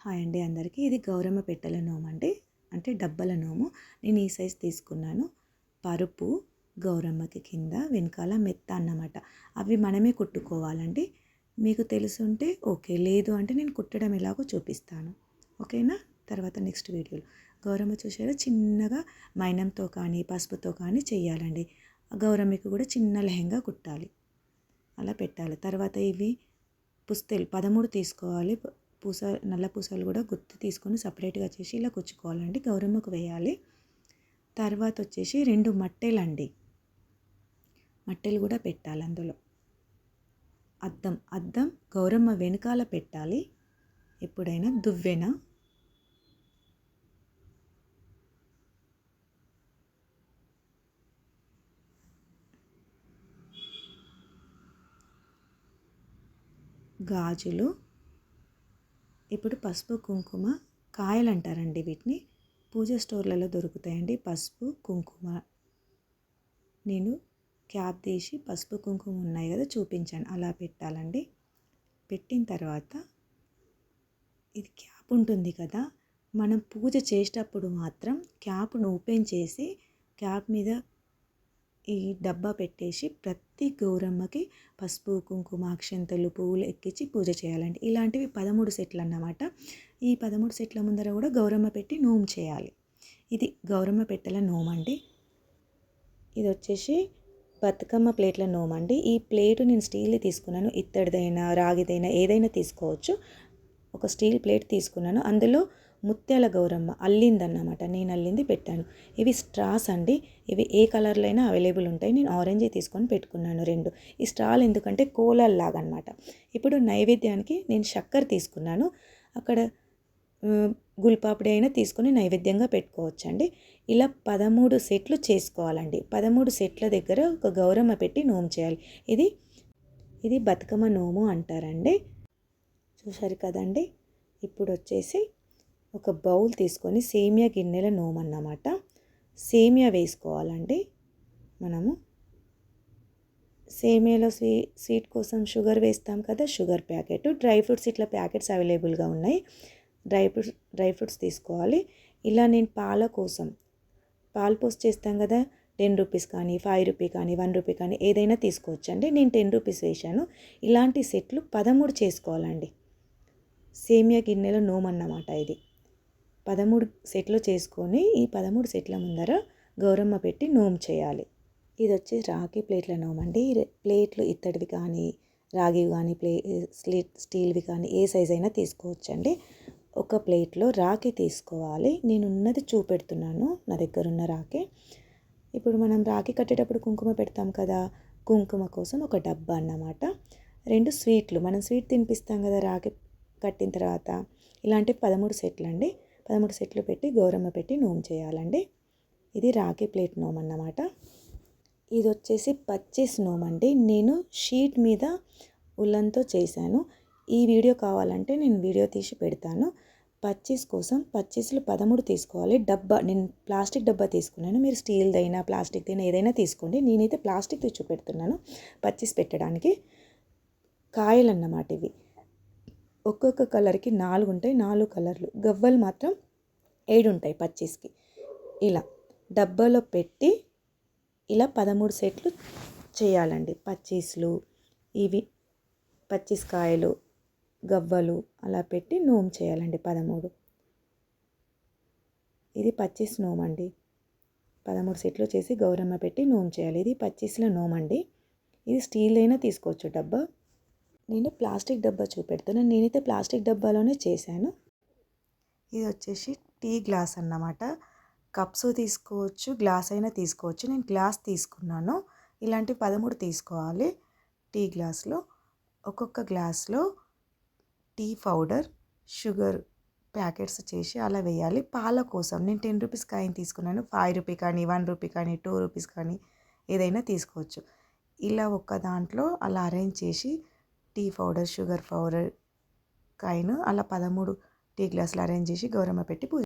Hi అండి అందరికీ. ఇది గౌరమ్మ పెట్టెల నోము అండి. అంటే డబ్బల నోము. నేను ఈ సైజ్ తీసుకున్నాను. పరుపు గౌరమ్మకి కింద వెనకాల మెత్త అన్నమాట. అవి మనమే కుట్టుకోవాలండి. మీకు తెలుసుంటే ఓకే. లేదు అంటే నేను కుట్టడం ఎలాగో చూపిస్తాను. ఓకేనా? తర్వాత నెక్స్ట్ వీడియోలో. గౌరమ్మ చూసారా చిన్నగా మైనంతో కానీ పసుపుతో కానీ చేయాలండి గౌరమ్మకి కూడా చిన్న లెహంగా కుట్టాలి. అలా పెట్టాలి. తర్వాత ఇవి పుస్తెలు పదమూడు తీసుకోవాలి. పూస నల్ల పూసలు కూడా గుర్తు తీసుకొని సపరేట్గా చేసి ఇలా కుచ్చుకోవాలండి. గౌరమ్మకు వేయాలి. తర్వాత వచ్చేసి రెండు మట్టెలండి. మట్టెలు కూడా పెట్టాలి అందులో. అద్దం అద్దం గౌరమ్మ వెనకాల పెట్టాలి. ఎప్పుడైనా దువ్వెన. గాజులు. ఇప్పుడు పసుపు కుంకుమ కాయలు అంటారండి వీటిని. పూజ స్టోర్లలో దొరుకుతాయండి పసుపు కుంకుమ. నేను క్యాప్ తీసి పసుపు కుంకుమ ఉన్నాయి కదా చూపించాను. అలా పెట్టాలండి. పెట్టిన తర్వాత ఇది క్యాప్ ఉంటుంది కదా మనం పూజ చేసేటప్పుడు మాత్రం క్యాప్ను ఓపెన్ చేసి క్యాప్ మీద ఈ డబ్బా పెట్టేసి ప్రతి గౌరమ్మకి పసుపు కుంకుమ అక్షంతలు పువ్వులు ఎక్కించి పూజ చేయాలండి. ఇలాంటివి పదమూడు సెట్లు అన్నమాట. ఈ పదమూడు సెట్ల ముందర కూడా గౌరమ్మ పెట్టి నోము చేయాలి. ఇది గౌరమ్మ పెట్టెల నోము అండి ఇది వచ్చేసి బతుకమ్మ ప్లేట్ల నోము అండి ఈ ప్లేటు నేను స్టీల్ తీసుకున్నాను. ఇత్తడిదైనా రాగిదైనా ఏదైనా తీసుకోవచ్చు. ఒక స్టీల్ ప్లేట్ తీసుకున్నాను. అందులో ముత్యాల గౌరమ్మ అల్లిందన్నమాట. నేను అల్లింది పెట్టాను. ఇవి స్ట్రాస్ అండి. ఇవి ఏ కలర్లో అయినా అవైలబుల్ ఉంటాయి. నేను ఆరెంజ్ తీసుకొని పెట్టుకున్నాను రెండు. ఈ స్ట్రాలు ఎందుకంటే కోలల్లాగనమాట ఇప్పుడు నైవేద్యానికి నేను చక్కెర తీసుకున్నాను. అక్కడ గుల్పాపిడి అయినా తీసుకొని నైవేద్యంగా పెట్టుకోవచ్చండి. ఇలా పదమూడు సెట్లు చేసుకోవాలండి. పదమూడు సెట్ల దగ్గర ఒక గౌరమ్మ పెట్టి నోము చేయాలి. ఇది ఇది బతుకమ్మ నోము అంటారండి. చూశారు కదండి? ఇప్పుడు వచ్చేసి ఒక బౌల్ తీసుకొని సేమియా గిన్నెల నోమన్నమాట. సేమియా వేసుకోవాలండి. మనము సేమియాలో స్వీ స్వీట్ కోసం షుగర్ వేస్తాం కదా షుగర్ ప్యాకెట్. డ్రై ఫ్రూట్స్ ఇట్లా ప్యాకెట్స్ అవైలబుల్గా ఉన్నాయి. డ్రై ఫ్రూట్స్ డ్రై ఫ్రూట్స్ తీసుకోవాలి. ఇలా నేను పాల కోసం పాలు పోస్ట్ చేస్తాం కదా టెన్ రూపీస్ కానీ ఫైవ్ రూపీ కానీ వన్ రూపీ కానీ ఏదైనా తీసుకోవచ్చండి. నేను టెన్ రూపీస్ వేశాను. ఇలాంటి సెట్లు పదమూడు చేసుకోవాలండి. సేమియా గిన్నెలో నోమన్నమాట ఇది. పదమూడు సెట్లు చేసుకొని ఈ పదమూడు సెట్ల ముందర గౌరమ్మ పెట్టి నోము చేయాలి. ఇది వచ్చి రాగి ప్లేట్ల నోము అండి ప్లేట్లు ఇత్తడివి కానీ రాగివి కానీ ప్లే స్లీట్ స్టీల్వి కానీ ఏ సైజ్ అయినా తీసుకోవచ్చండి. ఒక ప్లేట్లో రాఖీ తీసుకోవాలి. నేను ఉన్నది చూపెడుతున్నాను నా దగ్గర ఉన్న రాఖీ. ఇప్పుడు మనం రాఖీ కట్టేటప్పుడు కుంకుమ పెడతాం కదా కుంకుమ కోసం ఒక డబ్బా అన్నమాట. రెండు స్వీట్లు మనం స్వీట్ తినిపిస్తాం కదా రాఖీ కట్టిన తర్వాత. ఇలాంటి పదమూడు సెట్లు అండి పదమూడు సెట్లు పెట్టి గౌరమ్మ పెట్టి నోము చేయాలండి. ఇది రాగి ప్లేట్ నోమ్ అన్నమాట. ఇది వచ్చేసి పచ్చిస్ నోమ్ అండి. నేను షీట్ మీద ఉల్లంతో చేశాను. ఈ వీడియో కావాలంటే నేను వీడియో తీసి పెడతాను. పచ్చిస్ కోసం పచ్చిస్లు పదమూడు తీసుకోవాలి. డబ్బా నేను ప్లాస్టిక్ డబ్బా తీసుకున్నాను. మీరు స్టీల్దైనా ప్లాస్టిక్దైనా ఏదైనా తీసుకోండి. నేనైతే ప్లాస్టిక్ తెచ్చి పెడుతున్నాను పచ్చిస్ పెట్టడానికి. కాయలు అన్నమాట ఇవి. ఒక్కొక్క కలర్కి నాలుగు ఉంటాయి నాలుగు కలర్లు. గవ్వలు మాత్రం ఏడు ఉంటాయి పచ్చీస్కి. ఇలా డబ్బాలో పెట్టి ఇలా పదమూడు సెట్లు చేయాలండి. పచ్చీస్లు ఇవి పచ్చీస్ కాయలు గవ్వలు అలా పెట్టి నోము చేయాలండి పదమూడు. ఇది పచ్చీస్ నోమ్ అండి పదమూడు సెట్లు చేసి గౌరమ్మ పెట్టి నోమ్ చేయాలి. ఇది పచ్చీస్ల నోమ్ అండి ఇది స్టీల్ అయినా తీసుకోవచ్చు డబ్బా. నేను ప్లాస్టిక్ డబ్బా చూపెడుతున్నాను నేనైతే ప్లాస్టిక్ డబ్బాలోనే చేశాను. ఇది వచ్చేసి టీ గ్లాస్ అన్నమాట. కప్స్ తీసుకోవచ్చు గ్లాస్ అయినా తీసుకోవచ్చు. నేను గ్లాస్ తీసుకున్నాను. ఇలాంటి పదమూడు తీసుకోవాలి టీ గ్లాస్లో. ఒక్కొక్క గ్లాస్లో టీ పౌడర్ షుగర్ ప్యాకెట్స్ చేసి అలా వేయాలి. పాల కోసం నేను టెన్ రూపీస్ కాయిన్ తీసుకున్నాను. ఫైవ్ రూపీ కానీ వన్ రూపీ కానీ టూ రూపీస్ కానీ ఏదైనా తీసుకోవచ్చు. ఇలా ఒక్క దాంట్లో అలా అరేంజ్ చేసి tea powder sugar powder coin అలా పదమూడు టీ గ్లాసులు అరేంజ్ చేసి గౌరమ్మ పెట్టి పూజ